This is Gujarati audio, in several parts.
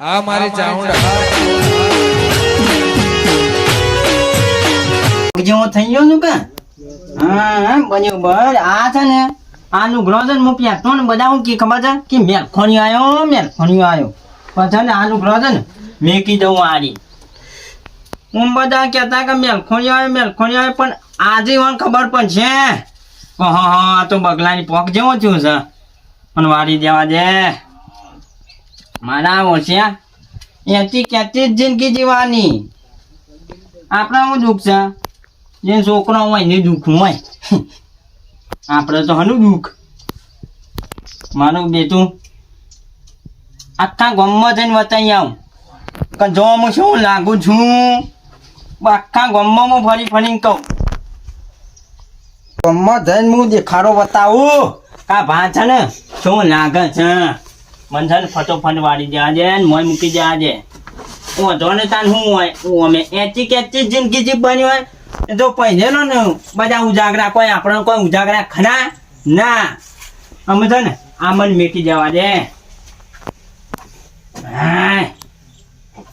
આ મારી ચાઉંડા જેવો થઈ ગયો છું કે? હા બન્યું. બસ આ છે ને આનું ગ્રોઝન મૂક્યા તો બધા હું કી ખબર છે? કે મેલખોની આવ્યો મેલખોની આવ્યો પણ છે ને આનું ગ્રોઝન મેકી દઉં આરી. હું બધા કહેતા કે મેલખોની આવે મેલખોની આવે પણ આજે મને ખબર પણ છે. હા હા આ તો બગલાની પોક જેવો થયું છે. પણ વાળી દેવા દે. મારા ઓછ્યા એથી ક્યાંથી જિંદગી જીવાની આપણા હું દુઃખ છે? જે છોકરો હોય ને દુઃખ હોય. આપણે તો હનું દુઃખ. મારું બેટું, આખા ગામમાં જઈને વતાઈ આવું. કે જો હું શું લાગુ છું? આખા ગામમાં હું ફરી ફરીને કહું. ગામમાં જઈને હું દેખાડો બતાવું. કા ભા છે ને, શું લાગે છે? મને છે ને ફટોફટ વાળી જાજે મોય મૂકી જાજે. વાંધો ને તાન શું હોય, હું અમે એચી કેચી જિંદગી જીવવાની હોય. તો પહેરેલો ને બધા ઉજાગરા કોઈ, આપણે કોઈ ઉજાગરા ખરા? ના. અમે છે ને આ મન મેકી જવા દે.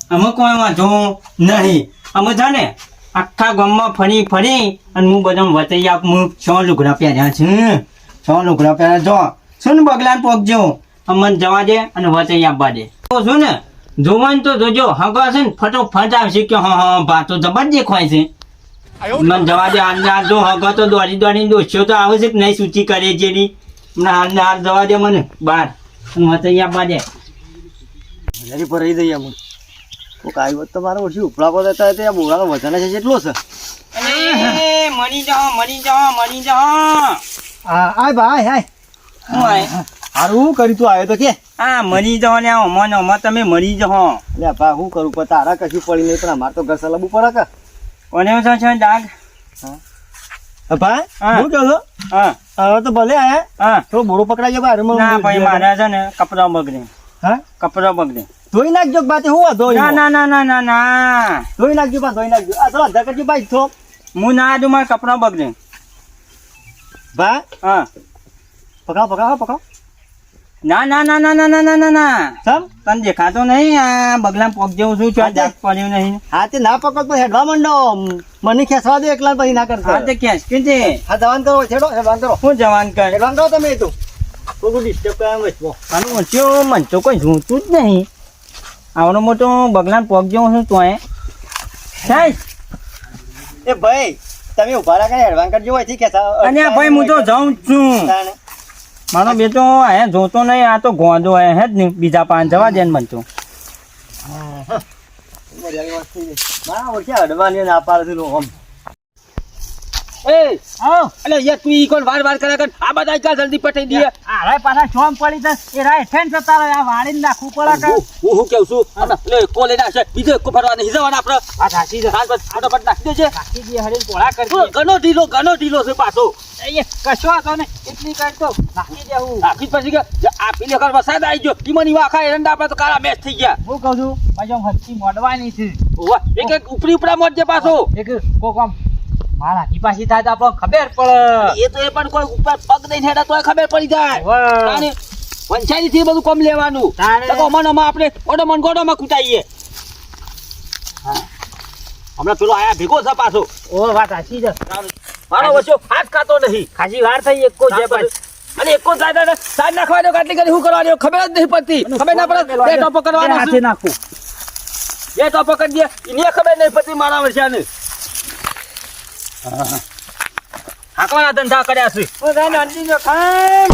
અમે કોઈ વાંધો નહીં. અમે છે ને આખા ગામમાં ફરી ફરી અને હું બધા વચાઈ આપ હું છ લુગડા પહેર્યા છે. છ લુગડા પહેર્યા જો શું ને બગલાન પોકજો અમને જવા દે અને વચન આપવા દે. તો શું ને? જોવાનું તો જોજો. હગા છે ને ફટોફટ આવશે કે હા હા ભા તો જબર દેખાય છે. મને જવા દે હાલ હાલ જો હગો તો દોડી દોડી દોસ્યો તો આવે છે કે નહીં સૂચી કરે જેની મને હાલ ને હાલ જવા દે મને બાર. અને વચન આપવા દે. હજારી પર રહી જઈએ હું કોક આવી વખત તો મારે ઓછી ઉપલા પર હતા તે બોરાનો વજન છે કેટલો છે. મરી જાઓ મરી જાઓ મરી જાઓ. હા આ ભાઈ હાય હું? હારું કરી તું આવ્યો તો કે. આ મરી જહો ને આ ને અમો તમે મરી જહો લે ભા હું કરું? પણ તારા કશું પડી નહીં પણ અમારે તો ઘર સલાબુ પડે કે. કોને છે છો ડાગ હા, ભાઈ હા. હું કહું છું હા. હવે તો ભલે આયા. હા. થોડો બોરો પકડાઈ ભાઈ ના ભાઈ મારા છે ને કપડા બગડે. હા? કપડા બગડે. ધોઈ નાખજો બાતે હું વાંધો ના ના ના ના ના ના. ધોઈ નાખજો બા ધોઈ નાખજો. આ થોડા કરજો ભાઈ થો હું ના દઉં મારા કપડા બગડે. ભા હા. પકડાવ પકડાવ પકડાવ. ના ના ના ના ના ના ના ના. ના સમ? તને દેખાતો નહીં આ બગલા પગ જેવું છું? છું જાત પડ્યું નહીં. હા તે ના પકડ તો હેડવા માંડો મને ખેંચવા દો એકલા પછી ના કરતા હા તે કેસ કે છે હા જવાન કરો છેડો હેડવાન કરો. હું જવાન કર. હેડવાન કરો તમે તું. તો થોડું ડિસ્ટર્બ કરવા વચવો આનું ઓછું મન તો કોઈ જોતું જ નહીં. આવડો મોટો બગલા પગ જેવું છું તોય. સાહેબ એ ભાઈ તમે ઊભા રાખે હેડવાન કરજો અહીંથી છે અને ભાઈ હું તો જાઉં છું. મારો બેટો હે જોતો નહીં, આ તો ગોંધો હે હે જ નહીં બીજા પાન જવા દે ને મન તો મર્યાદા વાત થઈ ગઈ. ના ઓળખ્યા અડવાની ના પાડે આમ. એ હા અલે યે તું ઈ કોણ વાર વાર કરે કર? આ બધા કા જલ્દી પટાઈ દે? અરે પાછા ચોમ પડી તો એ રાય ઠેન જતા રે આ વાળીને નાખવું પડે હું હું હું કેવ છું? આના લે કો લઈને આવશે? બીજો કો ફરવા નહીં જવાના આપણે. આ ઘાસી છે હાલ બસ આડો પટ નાખી દેજે. કાકી દે હરીને પોળા કરી ઘણો ઢીલો ઘણો ઢીલો છે પાછો. એ કશો હતો ને એટલી કરતો નાખી દેવું નાખી પછી કે જે આ પીલે કર વરસાદ આવી ગયો. ઈમની મની વાખા એરંડા આપણા તો કાળા મેચ થઈ ગયા. હું કહું છું પાછો હચ્છી મોડવાની છે. ઓવા એક એક ઉપરી ઉપરા મોજે પાછો. એક કોક આમ મારા કી પાછી થાય તો ખબર પડે. એ તો એ પણ કોઈ ઉપર પગ દઈને હેડા તોય ખબર પડી જાય. પંચાયતી થી બધું કમ લેવાનું. મન અમે આપણે ઓડો મન ગોડો માં કૂટાઈએ હમણાં પેલો આયા ભેગો છે પાછો. ઓ વાત સાચી છે. મારો વચ્ચે હાથ ખાતો નહીં. ખાસી વાર થઈ એક જે પાછી. અને એકો ને સાઈડ નાખવા દો કાટલી કરી શું કરવાનું ખબર જ નહીં પડતી. ખબર ના પડે બે ટોપો કરવાનો હાથે નાખું. બે ટોપો કરી દે. એને ખબર નહીં પડતી મારા વર્ષાને હાકવાના ધંધા કર્યા છે. ઓ જો ખાન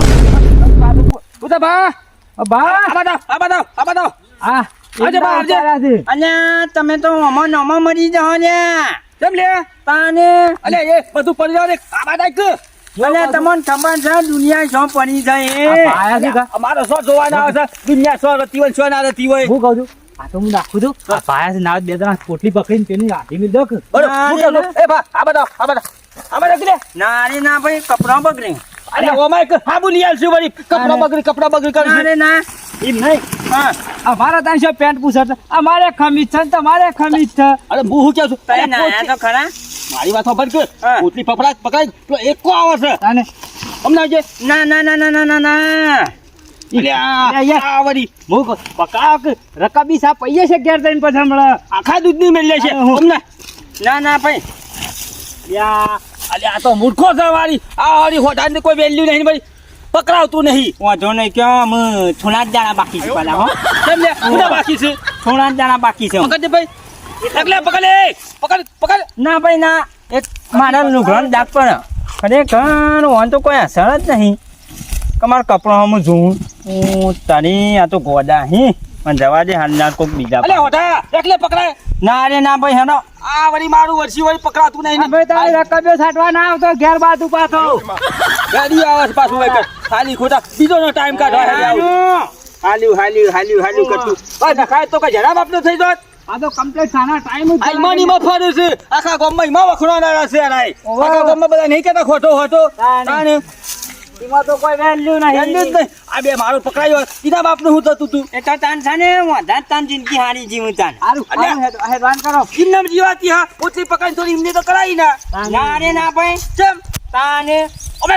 બા. આ આ આ આ બા, તમે તો અમો અમા મરી જાઓ ને. કેમ લે? તાને. અલે એ બધું પડી જાવ આ બાદાઈ કે અલે તમને ખબર છે દુનિયા શો પડી જાય અમારો શો જોવાના આવે છે. દુનિયા શો રતી હોય શો ના રતી હોય હું કહું છું? આ તો હું. નાખું છું આ પાયા છે નાવ બે જણા પોટલી પકડીને તેની મિલ છું, એ આ બધા આ કે ના ભાઈ કપડા બગડે. અરે ઓમાય કે હા બોલી આલશું વળી. કપડા બગડી કપડા બગડી ના કરશે ના. એમ નહીં. હા. અમારા ત્યાં શું પેન્ટ પૂછે અમારે ખમીજ છે ને તમારે ખમીજ છે. અરે હું શું કહું છું? તઈ ના તો ખરા? મારી વાત સાંભળ કે. પોટલી પકડાય પકડાય પેલો એકો આવે છે. તાને હમણાં જે ના ના ના ના ના ના. રકાબી સાહેબ પૈયે છે ઘેર જઈને પછી હમણાં આખા દૂધની મેળે છે. ના ના ભાઈ. યા આ તો મૂર્ખો છે વાળી. આ વાળી હોટાની કોઈ વેલ્યુ નહીં ભાઈ. પકડાવતું નહીં. વાંધો નહીં કે આમ થોડા જ દાણા બાકી છે પેલા હો. કેમ બાકી છે? થોડા જ દાણા બાકી છે પકડ ભાઈ. પકડે પકડે. પકડ પકડ. ના ભાઈ ના. એક મારા લુગડાનો દાગ પણ. ખરેખર વાંધો કોઈ અસર જ નહીં. તમારા કપડો હું જોઉં. હું તારી આ તો ગોડા હી પણ જવા દે હાલના કોક બીજા અલે હોટા એકલે પકડાય. ના રે ના ભાઈ હેનો. આ વળી મારું વર્ષી વળી પકડાતું નહીં. ભાઈ તારે રકાબીઓ છાટવા ના આવતો ઘેર બાજુ પાછો. ગાડી આવે પાછું ભાઈ ખાલી ખોટા. બીજો નો ટાઈમ કાઢવા હાલ્યું. હાલ્યું હાલ્યું હાલ્યું કરતું બસ નખાય તો કઈ જરા બાપનો થઈ જોત. આ તો કમ્પ્લીટ સાના ટાઈમ જ ઈમાનમાં ફરે છે. આખા ગામમાં ઈમા વખણો છે આ. આખા ગામમાં બધા નહીં કેતા ખોટો હતો. તાણે. એમાં તો કોઈ વેલ્યુ એનું જ નહીં. આ બે મારું કીધા બાપ બાપનું હું થતું તું? એ તો તાન છે ને વધારે તાન જિંદગી હારી જીવું તાન. હેડવાન કરો. કિન્નમ જીવાતી હા? ઓટલી પકડી થોડી એમને તો કરાવી ના. ના રે ના ભાઈ. ચમ. તાને. અમે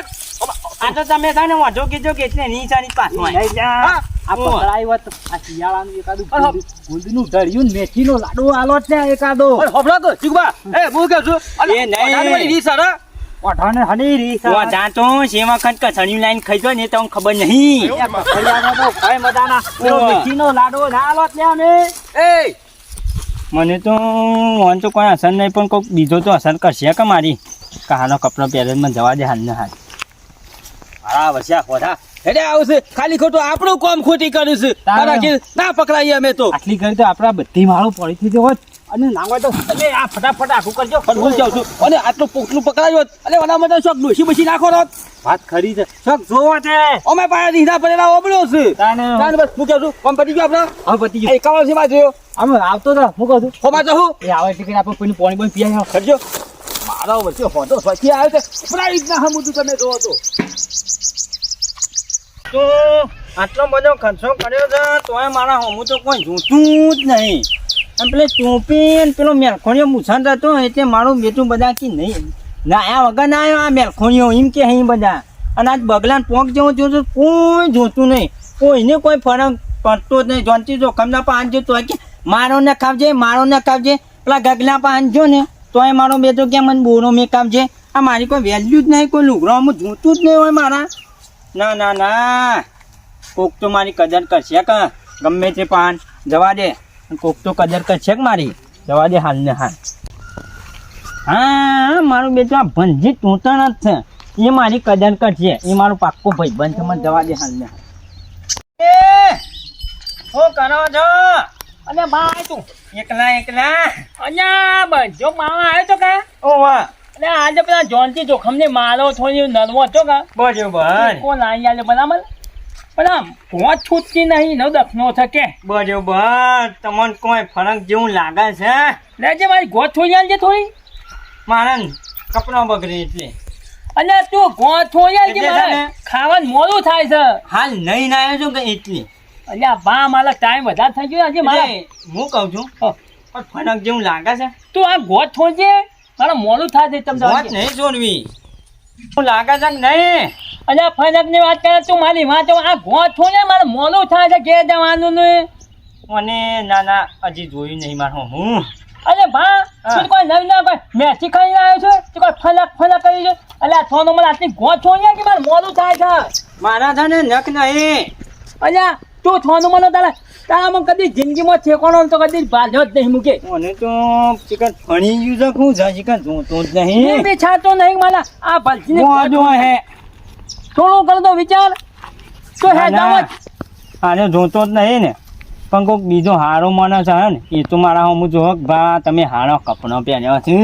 આ તો તમે છે ને વાંધો કીધો કે એટલે ની સારી પાછું આય. લઈ જા. હા. આ પકડાયું આ શિયાળાનું એકાદું ગુંદ- ગુંદનું ઢળ્યું મેથીનો લાડુ આલો છે ને એકાદો. હોભળો તો જીગબા. એ હું કે છું એ નહીં. હા, ઓઢાને હની જાતો લાઈન ને તો ખબર નહીં. કકડિયાનો તો ભાઈ મજાના પેલો ઓહ. મેથીનો ના આલો જ અમે. એ મને તો વાંધો કોઈ અસર નહીં પણ કોઈક બીજો તો અસર કરશે કે મારી. કહાનો કપડો પહેરે મને જવા દે હાલ ને હાલ. મારા વસ્યા હોધા. એટલે આવશે ખાલી ખોટું આપણું કોમ ખોટી કર્યું છે. ના પકડાઈએ અમે તો. આટલી કરી તો આપણા બધી માળો પડી થઈ હોત. અને ના તો તમે આ ફટાફટ આખું કરજો. હું જાઉં છું. અને આટલું પોટલું પકડાયો અને ઓના તો શોખ ડોસી બસી નાખો રોત વાત ખરી છે. શોખ જોવા છે. અમે પાયા દીધા પડેલા ઓબળ્યો છે. તાને બસ હું કહું છું કોમ પતી ગયો આપણે? હવે પતી ગયો. એકાવન સેવા જોયો અમે આવતો તો હું કહું છું. હોમાં જવું એ આવે ટિકિટ આપણે કોઈને પાણી પણ પીયા ખરજો મારો વચ્ચે હોતો પછી આવ્યો છે પૂરા રીતના હમ બધું તમે જોવો તો. તો આટલો બધો ખર્ચો કર્યો છે તોય મારા હમું તો કોઈ જોતું જ નહીં. અને પેલે ટોપી અને પેલો મેલખોણીઓ મૂછાત હતો એટલે મારું બેટું બધા કે નહીં. ના, આ વગર ના આવ્યો, આ મેલખોણીઓ, એમ કે અહીં બધા. અને આજ બગલાન પોંક જેવું જોતું કોઈ જોતું નહીં. કોઈને કોઈ ફરક પડતો જ નહીં. જોનતી જોખમના પાન જો હોય કે મારો ને ખાવજે, મારો ને ખાવજે. પેલા ગગલા પાન જો ને, તોય મારો બેટો કે મને બોરો મેં કાપજે આ મારી કોઈ વેલ્યુ જ નહીં, કોઈ લુગડો હું જોતું જ નહીં હોય મારા. ના ના ના. કોક તો મારી કદર કરશે કે ગમે તે પાન. જવા દે. કોક તો કદર કરશે કે મારી. જવા દે હાલ ને હાલ. હા મારું બેટું આ ભંજી તૂટણ જ છે. એ મારી કદર કરશે. એ મારું પાક્કો ભાઈ બંધ મને જવા દે હાલ. ને હાલ શું કરો છો? અને ભાઈ તું. એકલા એકલા. અહીંયા બંજો માવા આવ્યો તો કા? ઓ વાહ અને આજે પેલા જોનથી જોખમ ને મારો થોડી નરવો હતો કા? બરોબર. કોણ આવી આજે બરાબર? પણ આમ પહોંચ છૂટતી નહીં નો દફનો થકે. બરોબર. તમને કોઈ ફરક જેવું લાગે છે? લેજે મારી ગોત છોડી આલજે થોડી. મારા કપડાં બગડે એટલે. અને તું ગોત છોડી આલજે મારે. ખાવાનું મોડું થાય છે. હાલ નહીં ના આવ્યો છું કે એટલે? અલ્યા બા મારા ટાઈમ વધારે થઈ ગયો આજે મારે. હું કહું છું. પણ ફરક જેવું લાગે છે? તું આ ગોત છોડજે. મારે મોડું થાય છે તમને વાત નહીં છોડવી. લાગે છે કે નહીં? અલ્યા ફરકની વાત કરે તું મારી વાત આ ગોઠું ને મારે મોલું થાય છે ઘેર જવાનું ને. મને ના ના હજી જોયું નહીં મારો હું અરે ભા. તું કોઈ નવી ના કોઈ મેથી ખાઈ આવ્યો છે? તું કોઈ ફલક ફલક કરી છે? અલ્યા થોનો મને આટલી ગોત છોડી કે મારે મોલું થાય છે? મારા છે ને નખ નહીં. અલ્યા તું થોનું મને તારા તારામાં કદી જિંદગીમાં ઠેકાણો તો કદી બાંધ્યો જ નહીં મૂકે. મને તો ચિકન ફણી ગયું છે હું છે ચિકન જોતો જ નહીં. બી છાતો નહીં મારા આ ભલતીને ગોડો હે. થોડું કરતો વિચાર. તો હે. જાવ આને જોતો જ નહીં ને. પણ કોઈક બીજો હારો માણસ આવે ને એ તો મારા હું જો ભા તમે હારો કપડો પહેર્યો છે.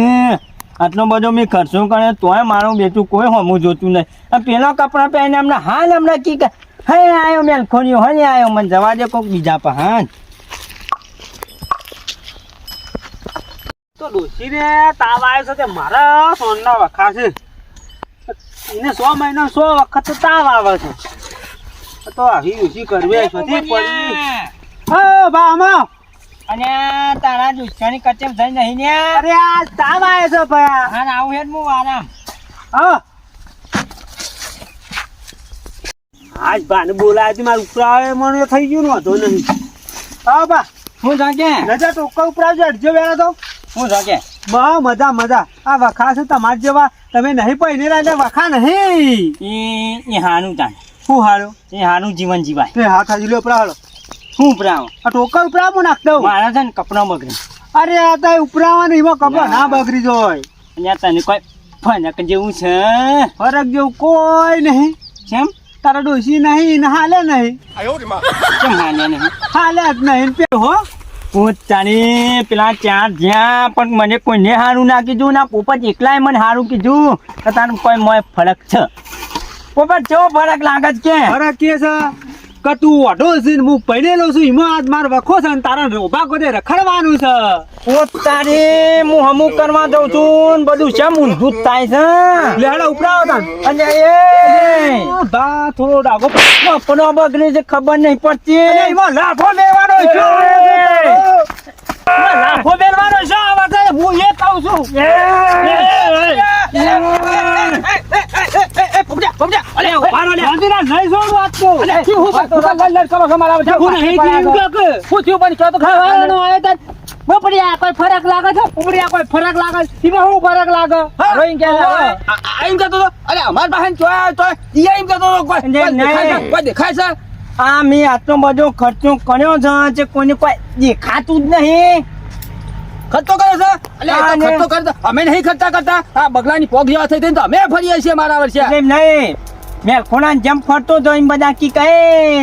આટલો બધો મેં ખર્ચો કર્યો તોય મારું બેટું કોઈ હમું જોતું નહીં. આ પેલા કપડાં પહેરીને હમણાં હાલ હમણાં કી કહે હે આયો મેલ ખોલ્યો હે આયો. મને જવા દે કોઈક બીજા પર હા. તો ડોસી રે તાવ આવ્યો છે તે મારા સોનના વખા છે એને સો મહિના સો વખત તો તાવ આવે છે. તો આવી ઉસી કરવી છે? પડી. હા બા આમાં અને તારા દુશ્મની કચેમ થઈ નહીં ને? અરે આ તાવ આવે છે ભાઈ. હા આવું હેડ હું આરામ હા. આજ બાને બોલાય મારે ઉપરાવે મને થઈ ગયું ને વાંધો નહીં. હા બા. હું જાગે. રજા ટોકા ઉપરાવજો અડજો વેળા તો. હું જાગે. બા મજા મજા. આ વખા છે તમારા જેવા તમે નહીં પહેરી રહ્યા એટલે વખા નહીં. એ એ હાનું તાન શું હારું? એ હાનું જીવન જીવાય. તે હાથ હાજી લો હાલો શું ઉપરાવો? આ ટોકા ઉપરાવો નાખ દઉં. મારા છે ને કપડા બગડે. અરે આ તો ઉપરાવાનું એમાં કપડો ના બગડી જોય. અને આ તને કોઈ ફનક જેવું છે? ફરક જેવું કોઈ નહીં. કેમ? તારા ડોસી નહીં ને હાલે નહીં. કેમ હાલ્યા નહીં? હાલે જ નહીં. પે હો. હું તારી પેલા ત્યાં જ્યાં પણ મને કોઈને સારું ના કીધું, ના પોપટ એકલાય મને સારું કીધું, તો તારું કોઈ મોય ફરક છે? પોપટ કેવો ફરક લાગે છે કે? ફરક કે છે? કે તું ઓઢો છે ને હું પહેરેલો છું એમાં આજ મારો વખો છે ને તારા રોબા કોને રખડવાનું છે. પોતાને તારી હું હમું કરવા જઉં છું ને બધું છે ઊંધું થાય છે. લેડા ઉપરાવો તા અને એ બા થોડો ડાગો કપડો બગડે છે ખબર નહીં પડતી. એમાં લાફો લેવાનો છે લાફો બેલવાનો છે આ વખતે હું એ કહું છું. અલે ઉભારો લે. ગાંધીના નહીં છોડું આજ તો. અલે હું તો લડ કરો છો. મારા વચ્ચે. હું નહીં થયું કે. શું થયું? પણ કહો તો. ખાવાનું આવે તો બપડિયા કોઈ ફરક લાગે છે? ઉપડિયા કોઈ ફરક લાગે છે? એમાં શું ફરક લાગે? રોઈન કે આ- અરે અમાર પાસે ચોય ઈ છે? કોઈ દેખાય છે? મેં આટલો બધો ખર્ચો કર્યો છે જે કોઈને કોઈ દેખાતું જ નહીં. ખર્ચો કરે છે? એટલે તો ખર્ચો કરતા અમે નહીં ખર્ચા કરતા. આ બગલાની પોગ જેવા થઈ તો અમે ફરીએ છીએ મારા વર્ષે. એમ નહીં. મેં ખોણા જેમ ફરતો તો એમ બધા કી કહે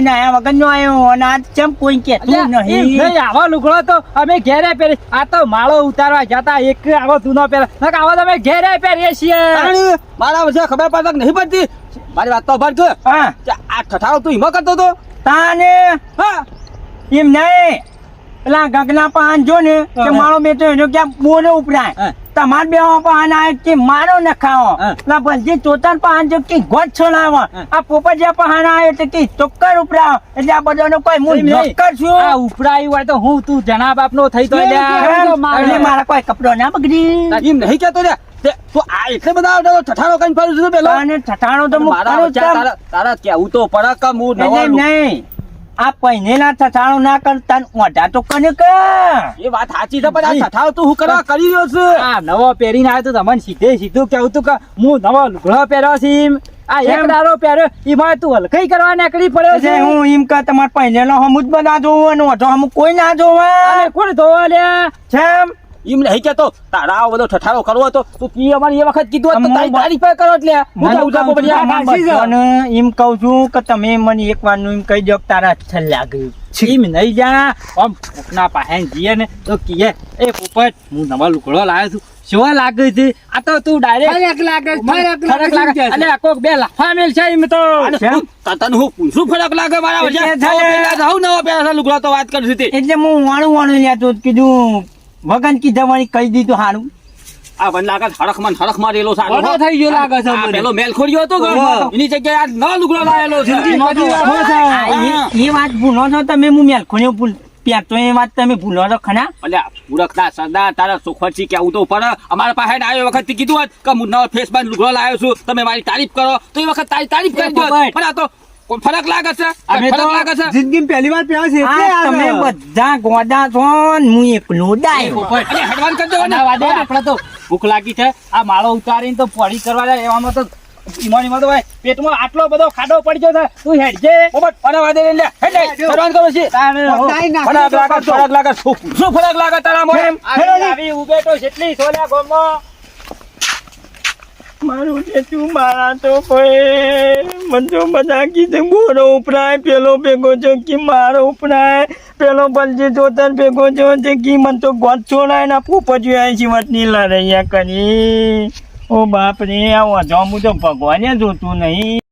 ને આ વગર નો આવ્યો અને આ જેમ કોઈ એમ નહીં આવા લુગડો તો અમે ઘેરે પહેરી આ તો માળો ઉતારવા જતા એક આવો જૂનો પહેરે. આવો તો અમે ઘેરે પહેરીએ છીએ. મારા વર્ષે ખબર પડતા કે નહીં પડતી? મારી વાત તો ભર કે હા. આ ઠઠારો તું હિમો કરતો હતો? તાને? હા. એમ નહીં. પેલા ગગના પાન જો ને કે મારો બેટો એનો ક્યાં બોલો ઉપરાય. તમાર બે પાન આવે કે મારો ન ખાવો. હા. ભલજી ચોતર પાન જો કે ગોટ છોડાવો. આ પોપટિયા પાન આવે એટલે કે ચોક્કર ઉપરાવ. એટલે આ બધાનો કોઈ હું નક્કર છું. આ ઉપરાયું હોય તો હું તું જનાબ આપનો થઈ તો એટલે મારા કોઈ કપડો ના બગડી. એમ નહીં કેતો રે તે તું આ એટલે બધા ઠઠારો કઈ ફરું છું પેલો. અને ઠઠાણો તો હું મારા. તારા કેવું તો હું એટલે નહીં. આ પહેરેલા ઠઠાણો ના કરતા ઓઢા તો કને કે એ વાત સાચી છે પણ આ ઠઠારો તું હું કરવા કરી રહ્યો છું? આ નવો પહેરીને આવ્યો તો તમને સીધે સીધું કેવું તું કે હું નવો લુગડો પહેર્યો છે આ એક? દારો પહેર્યો એમાં તું હલકાઈ કરવા નીકળી પડ્યો છે. હું એમ કે તમારે હમું જ બધા જોવું અને ઓઢો હમું કોઈ ના જોવે. કોણ ધોવા લે? જેમ? એમ નહીં કેતો તારા આવો બધો ઠઠારો કરવો હતો. તું કી અમારી એ વખત કીધું તો તારી તારી પર કરો એટલે. હું તો છું, છે. એમ કહું છું કે તમે મને એક વારનું એમ કહી દો કે તારા છલ લાગ્યું એમ નહીં જા. આમ કોકના પાસે જીએ ને તો કીએ એ પોપટ હું નવા લુકડો લાવ્યો છું. શું લાગે છે? આ તો તું ડાયરેક્ટ લાગે ફરક લાગે અને કોક બે લાફા મેલ છે એમ તો. અને તને હું પૂછું ફરક લાગે મારા નવો છે ને. છે, છે, લુગડો તો વાત કરી હતી એટલે હું વાણું વાણું લેતો. કીધું વગન કીધા વળી કહી દીધું સારું આ વન લાગત હરખમાં હરખ મારેલો સારો વડો થઈ ગયો લાગે છે આ પેલો મેલખોર્યો હતો કે એની જગ્યાએ આ ન લુગડો લાયેલો છે. એ- વાત ભૂલો છો તમે હું મેલખોને ભૂલ પહેરતો એ વાત તમે ભૂલો છો ખના અલ્યા મૂરખના સરદાર તારા સુખવટથી કેવું તો પડે અમારા પાસે આવ્યો વખત કીધું હોત કે હું નવો ફેસ બાંધ લુગડો લાવ્યો છું. તમે મારી તારીફ કરો. તો એ વખત તારી તારીફ કરી દો પણ આ તો કોઈ ફરક લાગે છે? અમે તો લાગે છે? જિંદગી પહેલી વાર પ્યા છે એટલે તમે બધા ગોડા છો ને હું એકલો ડાયો. અરે હડવાન કરજો ને. ના વાદે આપણે તો ભૂખ લાગી છે. આ માળો ઉતારીને તો પડી કરવા જાય એવામાં તો ઈમાન ઈમાન તો ભાઈ પેટમાં આટલો બધો ખાડો પડી ગયો છે તું હેડજે. ઓબટ મને વાદે લઈને લે. હેડે હડવાન કરો છે. ફરક લાગે ફરક લાગે શું? શું ફરક લાગે તારા મોરે આવી ઉબેટો ઉભે તો જેટલી સોલ્યા ગોમમાં મારું જેટલું મારા તો કોઈ મને બધા કીધું ગોળો ઉપરાય, પેલો ભેગો છો કે મારો ઉપરાય? પેલો બલજી જોતર ભેગો છો તે કી મને તો ગોત છોડાય ના પોપટ આવી જીવતની લડૈયા કરી. ઓ બાપ રે આ તો ભગવાને જોતું નહીં.